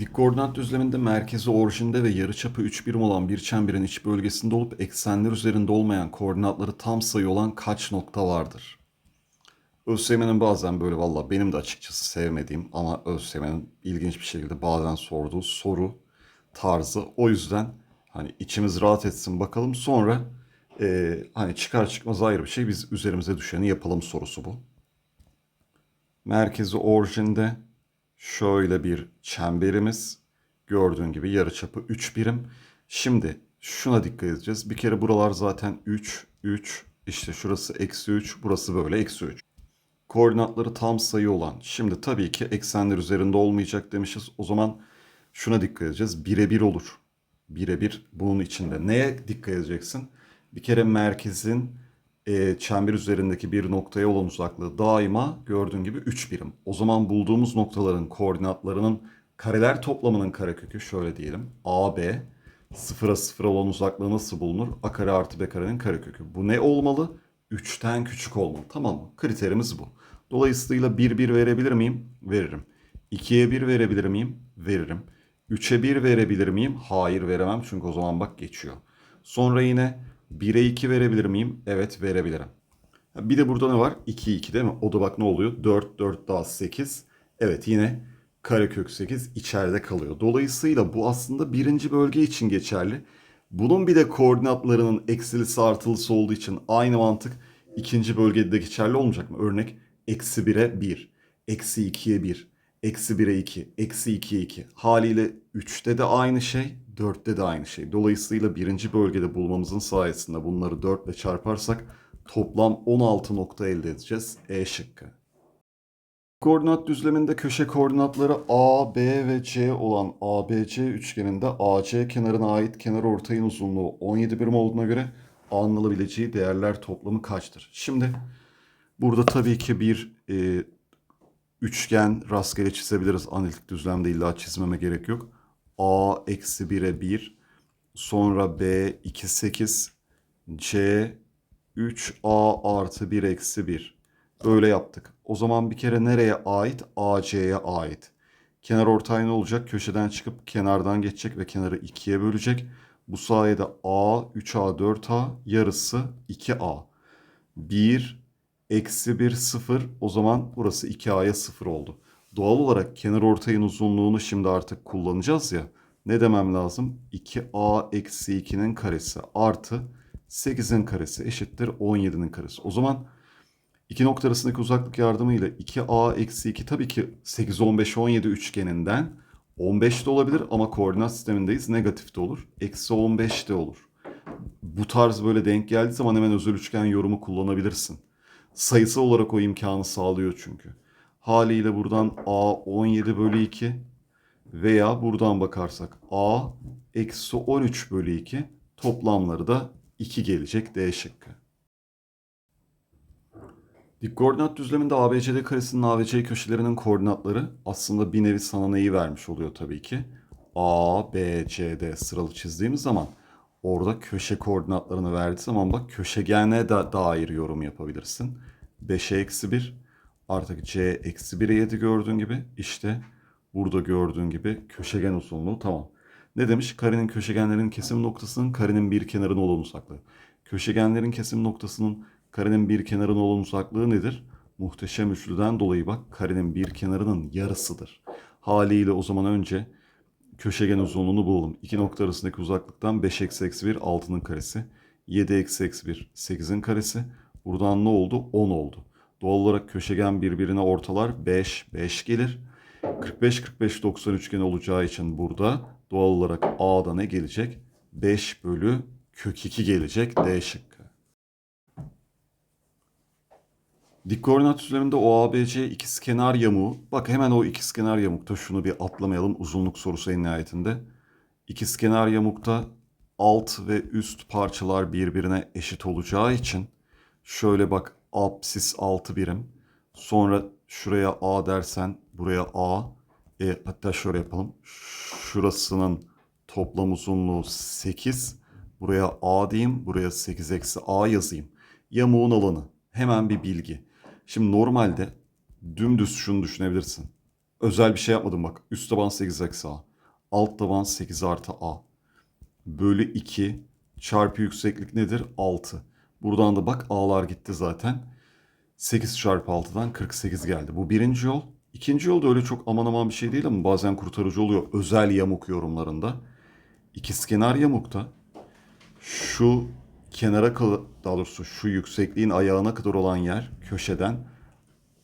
Dik koordinat düzleminde merkezi orijinde ve yarıçapı 3 birim olan bir çemberin iç bölgesinde olup eksenler üzerinde olmayan koordinatları tam sayı olan kaç nokta vardır? ÖSYM'nin bazen böyle valla benim de açıkçası sevmediğim ama ÖSYM'nin ilginç bir şekilde bazen sorduğu soru tarzı. O yüzden hani içimiz rahat etsin bakalım sonra eee, hani çıkar çıkmaz ayrı bir şey biz üzerimize düşeni yapalım sorusu bu. Merkezi orijinde şöyle bir çemberimiz. Gördüğün gibi yarıçapı 3 birim. Şimdi şuna dikkat edeceğiz. Bir kere buralar zaten 3, 3. İşte şurası eksi 3, burası böyle eksi 3. Koordinatları tam sayı olan. Şimdi tabii ki eksenler üzerinde olmayacak demişiz. O zaman şuna dikkat edeceğiz. Birebir olur. Birebir bunun içinde. Neye dikkat edeceksin? Bir kere merkezin e, çember üzerindeki bir noktaya olan uzaklığı daima gördüğün gibi 3 birim. O zaman bulduğumuz noktaların koordinatlarının kareler toplamının karekökü şöyle diyelim. AB sıfıra sıfır olan uzaklığı nasıl bulunur? A kare artı B karenin karekökü. Bu ne olmalı? 3'ten küçük olmalı. Tamam mı? Kriterimiz bu. Dolayısıyla 1 1 verebilir miyim? Veririm. 2'ye 1 verebilir miyim? Veririm. 3'e 1 verebilir miyim? Hayır veremem çünkü o zaman bak geçiyor. Sonra yine 1'e 2 verebilir miyim? Evet verebilirim. Bir de burada ne var? 2 2 değil mi? O da bak ne oluyor? 4 4 daha 8. Evet yine karekök 8 içeride kalıyor. Dolayısıyla bu aslında birinci bölge için geçerli. Bunun bir de koordinatlarının eksilisi artılısı olduğu için aynı mantık ikinci bölgede de geçerli olmayacak mı? Örnek eksi 1'e 1, eksi 2'ye 1, eksi 1'e 2, eksi 2'ye 2. Haliyle 3'te de aynı şey, 4'te de aynı şey. Dolayısıyla birinci bölgede bulmamızın sayesinde bunları 4 ile çarparsak toplam 16 nokta elde edeceğiz. E şıkkı. Koordinat düzleminde köşe koordinatları A, B ve C olan ABC üçgeninde AC kenarına ait kenar ortayın uzunluğu 17 birim olduğuna göre anılabileceği değerler toplamı kaçtır? Şimdi burada tabii ki bir e, üçgen rastgele çizebiliriz. Analitik düzlemde illa çizmeme gerek yok. A eksi 1'e 1, sonra B 2 8, C 3A artı 1 eksi 1. Böyle yaptık. O zaman bir kere nereye ait? AC'ye ait. Kenar ortay ne olacak? Köşeden çıkıp kenardan geçecek ve kenarı ikiye bölecek. Bu sayede A 3A 4A yarısı 2A. 1 eksi 1 0 o zaman burası 2A'ya 0 oldu. Doğal olarak kenar ortayın uzunluğunu şimdi artık kullanacağız ya. Ne demem lazım? 2A eksi 2'nin karesi artı 8'in karesi eşittir 17'nin karesi. O zaman İki nokta arasındaki uzaklık yardımıyla 2a eksi 2 tabii ki 8, 15, 17 üçgeninden 15 de olabilir ama koordinat sistemindeyiz negatif de olur. Eksi 15 de olur. Bu tarz böyle denk geldiği zaman hemen özel üçgen yorumu kullanabilirsin. Sayısal olarak o imkanı sağlıyor çünkü. Haliyle buradan a 17 bölü 2 veya buradan bakarsak a eksi 13 bölü 2 toplamları da 2 gelecek D şıkkı. Dik koordinat düzleminde ABCD karesinin ABC köşelerinin koordinatları aslında bir nevi sana neyi vermiş oluyor tabii ki. A, B, C, D sıralı çizdiğimiz zaman orada köşe koordinatlarını verdiği zaman bak köşegene de dair yorum yapabilirsin. 5'e eksi 1 artık C eksi 1'e 7 gördüğün gibi işte burada gördüğün gibi köşegen uzunluğu tamam. Ne demiş? Karenin köşegenlerin kesim noktasının karenin bir kenarına olan uzaklığı. Köşegenlerin kesim noktasının karenin bir kenarına olan uzaklığı nedir? Muhteşem üçlüden dolayı bak karenin bir kenarının yarısıdır. Haliyle o zaman önce köşegen uzunluğunu bulalım. İki nokta arasındaki uzaklıktan 5 eksi eksi 1 6'nın karesi. 7 eksi eksi 1 8'in karesi. Buradan ne oldu? 10 oldu. Doğal olarak köşegen birbirine ortalar 5 5 gelir. 45 45 90 üçgen olacağı için burada doğal olarak A'da ne gelecek? 5 bölü kök 2 gelecek D şıkkı. Dik koordinat düzleminde OABC ikizkenar yamuğu. Bak hemen o ikizkenar yamukta şunu bir atlamayalım uzunluk sorusu en nihayetinde. İkizkenar yamukta alt ve üst parçalar birbirine eşit olacağı için şöyle bak apsis 6 birim. Sonra şuraya A dersen buraya A. E, hatta şöyle yapalım. Şurasının toplam uzunluğu 8. Buraya A diyeyim. Buraya 8 eksi A yazayım. Yamuğun alanı. Hemen bir bilgi. Şimdi normalde dümdüz şunu düşünebilirsin. Özel bir şey yapmadım bak. Üst taban 8 eksi A. Alt taban 8 artı a. Bölü 2 çarpı yükseklik nedir? 6. Buradan da bak a'lar gitti zaten. 8 çarpı 6'dan 48 geldi. Bu birinci yol. İkinci yol da öyle çok aman aman bir şey değil ama bazen kurtarıcı oluyor. Özel yamuk yorumlarında. İkizkenar yamukta şu kenara daha doğrusu şu yüksekliğin ayağına kadar olan yer köşeden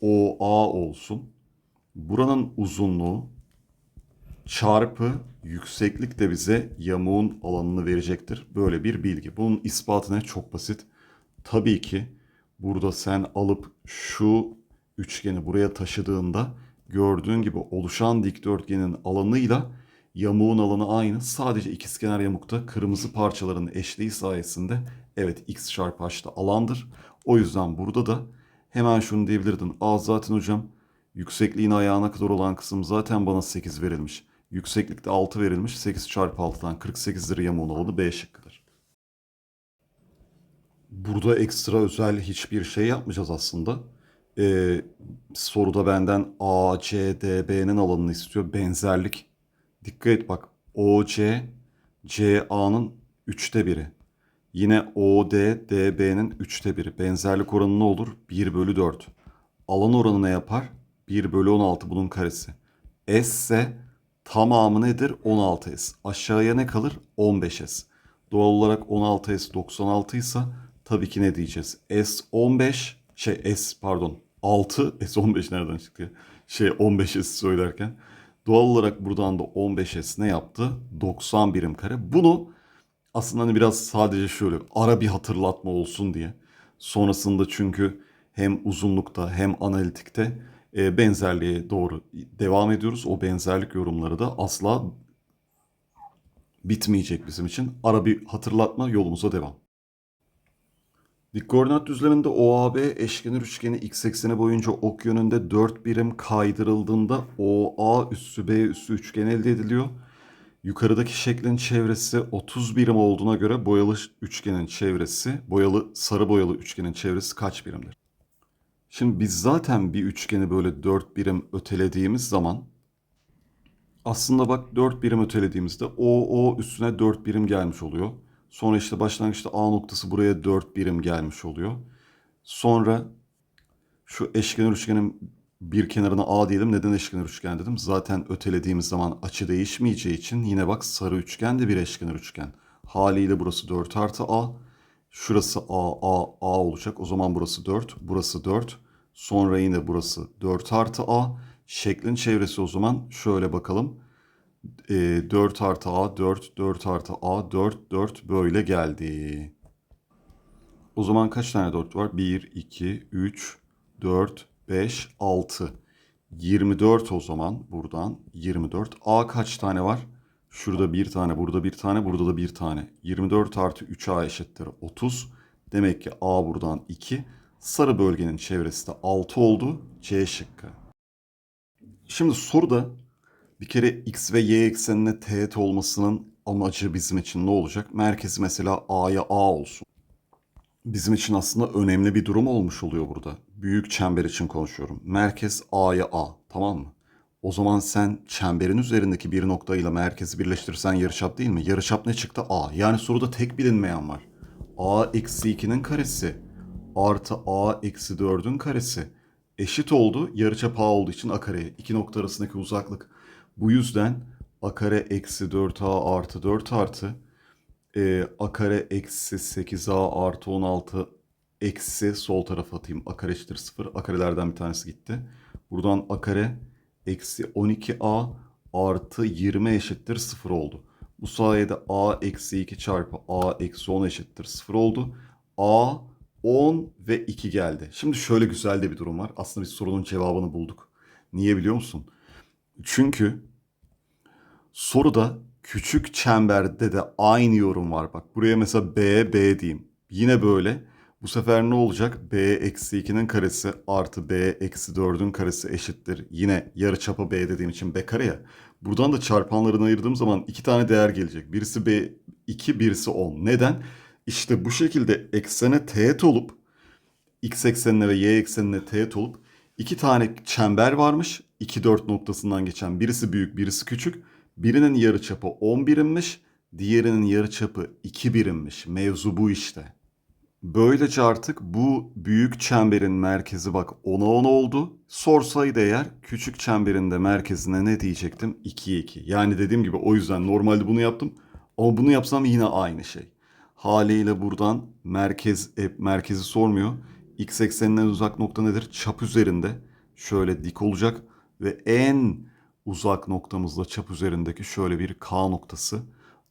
OA olsun. Buranın uzunluğu çarpı yükseklik de bize yamuğun alanını verecektir. Böyle bir bilgi. Bunun ispatı ne? Çok basit. Tabii ki burada sen alıp şu üçgeni buraya taşıdığında gördüğün gibi oluşan dikdörtgenin alanıyla yamuğun alanı aynı. Sadece ikizkenar yamukta kırmızı parçaların eşliği sayesinde evet x çarpı h'da alandır. O yüzden burada da hemen şunu diyebilirdin. Aa zaten hocam yüksekliğin ayağına kadar olan kısım zaten bana 8 verilmiş. Yükseklikte 6 verilmiş. 8 çarpı 6'dan 48 lira yamuğun alanı B şıkkıdır. Burada ekstra özel hiçbir şey yapmayacağız aslında. Ee, soruda benden A, C, D, B'nin alanını istiyor. Benzerlik. Dikkat et bak. O, C, C, A'nın üçte biri. Yine O, D, D, B'nin üçte biri. Benzerlik oranı ne olur? 1 bölü 4. Alan oranı ne yapar? 1 bölü 16 bunun karesi. S ise tamamı nedir? 16S. Aşağıya ne kalır? 15S. Doğal olarak 16S 96 ise tabii ki ne diyeceğiz? S 15 şey S pardon 6 S 15 nereden çıktı ya? Şey 15S söylerken doğal olarak buradan da 15S ne yaptı? 90 birim kare. Bunu aslında hani biraz sadece şöyle ara bir hatırlatma olsun diye. Sonrasında çünkü hem uzunlukta hem analitikte e, benzerliğe doğru devam ediyoruz. O benzerlik yorumları da asla bitmeyecek bizim için. Ara bir hatırlatma yolumuza devam. Dik koordinat düzleminde OAB eşkenar üçgeni x ekseni boyunca ok yönünde 4 birim kaydırıldığında OA üssü B üssü üçgen elde ediliyor. Yukarıdaki şeklin çevresi 30 birim olduğuna göre boyalı üçgenin çevresi, boyalı sarı boyalı üçgenin çevresi kaç birimdir? Şimdi biz zaten bir üçgeni böyle 4 birim ötelediğimiz zaman aslında bak 4 birim ötelediğimizde o o üstüne 4 birim gelmiş oluyor. Sonra işte başlangıçta A noktası buraya 4 birim gelmiş oluyor. Sonra şu eşkenar üçgenin bir kenarına A diyelim. Neden eşkenar üçgen dedim? Zaten ötelediğimiz zaman açı değişmeyeceği için yine bak sarı üçgen de bir eşkenar üçgen. Haliyle burası 4 artı A. Şurası A, A, A olacak. O zaman burası 4, burası 4. Sonra yine burası 4 artı A. Şeklin çevresi o zaman şöyle bakalım. E, 4 artı A, 4, 4 artı A, 4, 4 böyle geldi. O zaman kaç tane 4 var? 1, 2, 3, 4, 5, 6. 24 o zaman buradan 24. A kaç tane var? Şurada bir tane, burada bir tane, burada da bir tane. 24 artı 3A eşittir 30. Demek ki A buradan 2. Sarı bölgenin çevresi de 6 oldu. C şıkkı. Şimdi soruda bir kere x ve y eksenine teğet olmasının amacı bizim için ne olacak? Merkezi mesela A'ya A olsun. Bizim için aslında önemli bir durum olmuş oluyor burada. Büyük çember için konuşuyorum. Merkez A'ya A, tamam mı? O zaman sen çemberin üzerindeki bir noktayla merkezi birleştirirsen yarıçap değil mi? Yarıçap ne çıktı? A. Yani soruda tek bilinmeyen var. A eksi 2'nin karesi artı A eksi 4'ün karesi eşit oldu. Yarıçap A olduğu için A kareye. İki nokta arasındaki uzaklık. Bu yüzden A kare eksi 4A artı 4 artı e, A kare eksi 8A artı 16 eksi sol tarafa atayım. A kare eşittir 0. A karelerden bir tanesi gitti. Buradan A kare eksi 12A artı 20 eşittir 0 oldu. Bu sayede A eksi 2 çarpı A eksi 10 eşittir 0 oldu. A 10 ve 2 geldi. Şimdi şöyle güzel de bir durum var. Aslında biz sorunun cevabını bulduk. Niye biliyor musun? Çünkü soruda küçük çemberde de aynı yorum var. Bak buraya mesela B, B diyeyim. Yine böyle. Bu sefer ne olacak? B eksi 2'nin karesi artı B eksi 4'ün karesi eşittir. Yine yarı çapı B dediğim için B kare ya. Buradan da çarpanlarını ayırdığım zaman iki tane değer gelecek. Birisi B 2, birisi 10. Neden? İşte bu şekilde eksene teğet olup x eksenine ve y eksenine teğet olup iki tane çember varmış. 2 4 noktasından geçen birisi büyük birisi küçük. Birinin yarıçapı 10 birimmiş, diğerinin yarıçapı 2 birimmiş. Mevzu bu işte. Böylece artık bu büyük çemberin merkezi bak 10'a 10 oldu. Sorsaydı eğer küçük çemberin de merkezine ne diyecektim? 2'ye 2. Yani dediğim gibi o yüzden normalde bunu yaptım. Ama bunu yapsam yine aynı şey. Haliyle buradan merkez e, merkezi sormuyor. X ekseninden uzak nokta nedir? Çap üzerinde. Şöyle dik olacak ve en uzak noktamızda çap üzerindeki şöyle bir K noktası.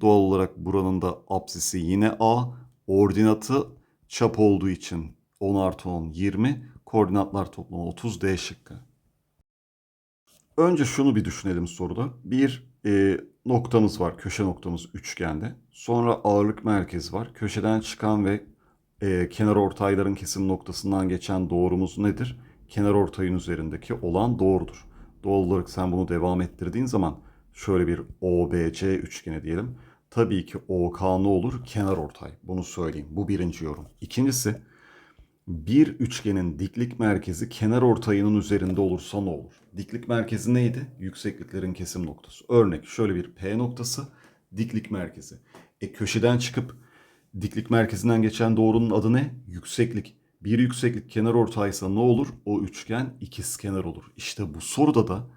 Doğal olarak buranın da apsisi yine A. Ordinatı çap olduğu için 10 artı 10 20. Koordinatlar toplamı 30 D şıkkı. Önce şunu bir düşünelim soruda. Bir e, noktamız var. Köşe noktamız üçgende. Sonra ağırlık merkezi var. Köşeden çıkan ve e, kenar ortayların kesim noktasından geçen doğrumuz nedir? Kenar ortayın üzerindeki olan doğrudur. Doğal olarak sen bunu devam ettirdiğin zaman şöyle bir OBC üçgeni diyelim. Tabii ki OK ne olur? Kenar ortay. Bunu söyleyeyim. Bu birinci yorum. İkincisi bir üçgenin diklik merkezi kenar ortayının üzerinde olursa ne olur? Diklik merkezi neydi? Yüksekliklerin kesim noktası. Örnek şöyle bir P noktası diklik merkezi. E köşeden çıkıp diklik merkezinden geçen doğrunun adı ne? Yükseklik. Bir yükseklik kenar ortaysa ne olur? O üçgen ikizkenar olur. İşte bu soruda da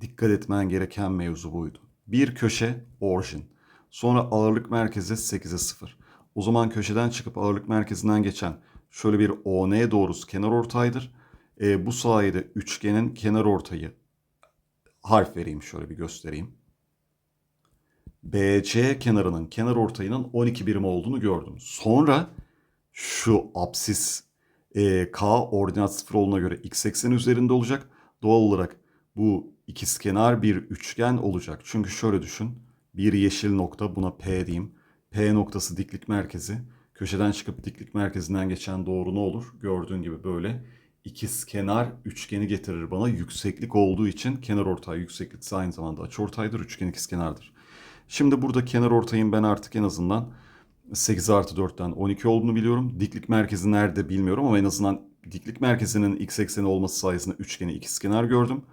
dikkat etmen gereken mevzu buydu. Bir köşe orijin. Sonra ağırlık merkezi 8'e 0. O zaman köşeden çıkıp ağırlık merkezinden geçen şöyle bir ON doğrusu kenar ortaydır. E, bu sayede üçgenin kenar ortayı harf vereyim şöyle bir göstereyim. BC kenarının kenar ortayının 12 birim olduğunu gördüm. Sonra şu apsis e, K ordinat sıfır olduğuna göre x ekseni üzerinde olacak. Doğal olarak bu ikizkenar bir üçgen olacak. Çünkü şöyle düşün. Bir yeşil nokta buna P diyeyim. P noktası diklik merkezi. Köşeden çıkıp diklik merkezinden geçen doğru ne olur? Gördüğün gibi böyle ikizkenar üçgeni getirir bana. Yükseklik olduğu için kenar ortay yükseklik aynı zamanda açıortaydır. Üçgen ikizkenardır. Şimdi burada kenar ortayın ben artık en azından 8 artı 4'ten 12 olduğunu biliyorum. Diklik merkezi nerede bilmiyorum ama en azından diklik merkezinin x ekseni olması sayesinde üçgeni ikizkenar gördüm.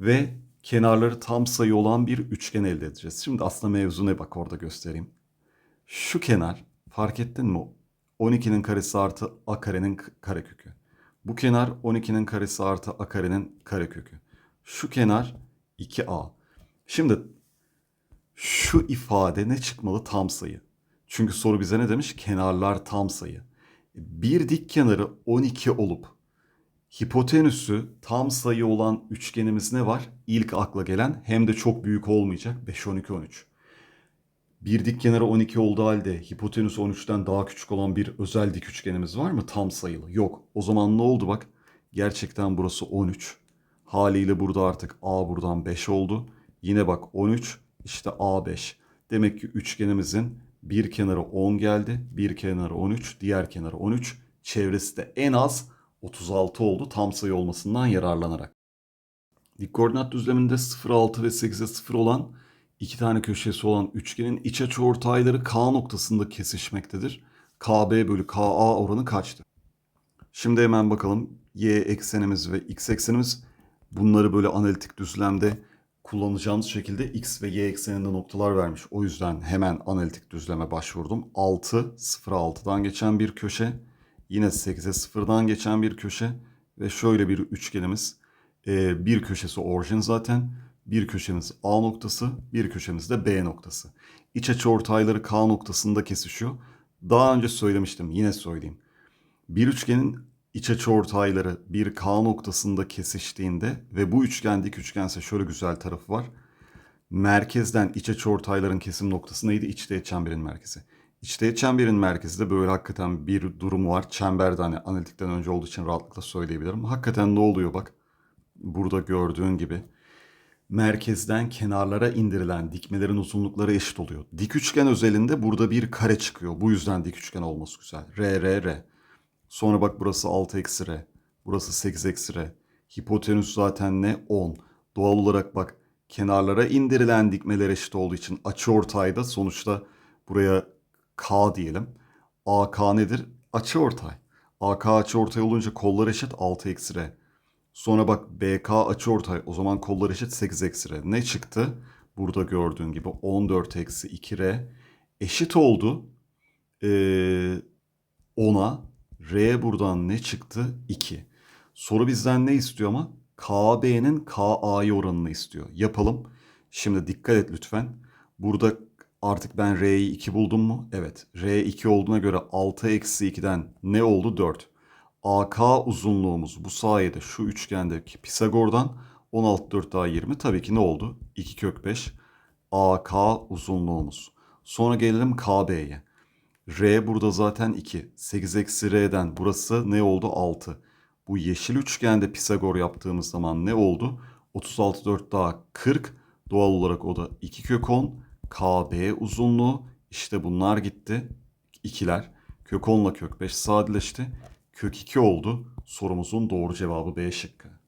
Ve kenarları tam sayı olan bir üçgen elde edeceğiz. Şimdi aslında mevzu ne bak orada göstereyim. Şu kenar fark ettin mi? 12'nin karesi artı a karenin karekökü. Bu kenar 12'nin karesi artı a karenin karekökü. Şu kenar 2a. Şimdi şu ifade ne çıkmalı? Tam sayı. Çünkü soru bize ne demiş? Kenarlar tam sayı. Bir dik kenarı 12 olup hipotenüsü tam sayı olan üçgenimiz ne var? İlk akla gelen hem de çok büyük olmayacak 5 12 13. Bir dik kenarı 12 olduğu halde hipotenüs 13'ten daha küçük olan bir özel dik üçgenimiz var mı? Tam sayılı. Yok. O zaman ne oldu bak? Gerçekten burası 13. Haliyle burada artık A buradan 5 oldu. Yine bak 13 işte A5. Demek ki üçgenimizin bir kenarı 10 geldi. Bir kenarı 13. Diğer kenarı 13. Çevresi de en az 36 oldu tam sayı olmasından yararlanarak. Dik koordinat düzleminde 0,6 ve 8'e 0 olan iki tane köşesi olan üçgenin iç açı ortayları K noktasında kesişmektedir. KB bölü KA oranı kaçtı? Şimdi hemen bakalım. Y eksenimiz ve X eksenimiz bunları böyle analitik düzlemde kullanacağımız şekilde X ve Y ekseninde noktalar vermiş. O yüzden hemen analitik düzleme başvurdum. 6, 0'a 6'dan geçen bir köşe. Yine 8'e 0'dan geçen bir köşe. Ve şöyle bir üçgenimiz. Ee, bir köşesi orijin zaten. Bir köşemiz A noktası, bir köşemiz de B noktası. İç açı ortayları K noktasında kesişiyor. Daha önce söylemiştim, yine söyleyeyim. Bir üçgenin iç açı ortayları bir K noktasında kesiştiğinde ve bu üçgen dik üçgense şöyle güzel tarafı var. Merkezden iç açı ortayların kesim noktası neydi? İç çemberin merkezi. İç çemberin merkezi de böyle hakikaten bir durumu var. Çemberde hani analitikten önce olduğu için rahatlıkla söyleyebilirim. Hakikaten ne oluyor bak. Burada gördüğün gibi merkezden kenarlara indirilen dikmelerin uzunlukları eşit oluyor. Dik üçgen özelinde burada bir kare çıkıyor. Bu yüzden dik üçgen olması güzel. R, R, R. Sonra bak burası 6 eksi R. Burası 8 eksi R. Hipotenüs zaten ne? 10. Doğal olarak bak kenarlara indirilen dikmeler eşit olduğu için açı ortayda sonuçta buraya K diyelim. AK nedir? Açı ortay. AK açı ortay olunca kollar eşit 6 eksi R. Sonra bak BK açı ortay o zaman kollar eşit 8 eksi R. Ne çıktı? Burada gördüğün gibi 14 eksi 2R eşit oldu. Ee, 10'a R buradan ne çıktı? 2. Soru bizden ne istiyor ama? KB'nin KA'ya oranını istiyor. Yapalım. Şimdi dikkat et lütfen. Burada artık ben R'yi 2 buldum mu? Evet. R 2 olduğuna göre 6 eksi 2'den ne oldu? 4. AK uzunluğumuz bu sayede şu üçgendeki Pisagor'dan 16 4 daha 20 tabii ki ne oldu? 2 kök 5 AK uzunluğumuz. Sonra gelelim KB'ye. R burada zaten 2. 8 eksi R'den burası ne oldu? 6. Bu yeşil üçgende Pisagor yaptığımız zaman ne oldu? 36 4 daha 40. Doğal olarak o da 2 kök 10. KB uzunluğu işte bunlar gitti. İkiler. Kök 10 ile kök 5 sadeleşti. Kök 2 oldu. Sorumuzun doğru cevabı B şıkkı.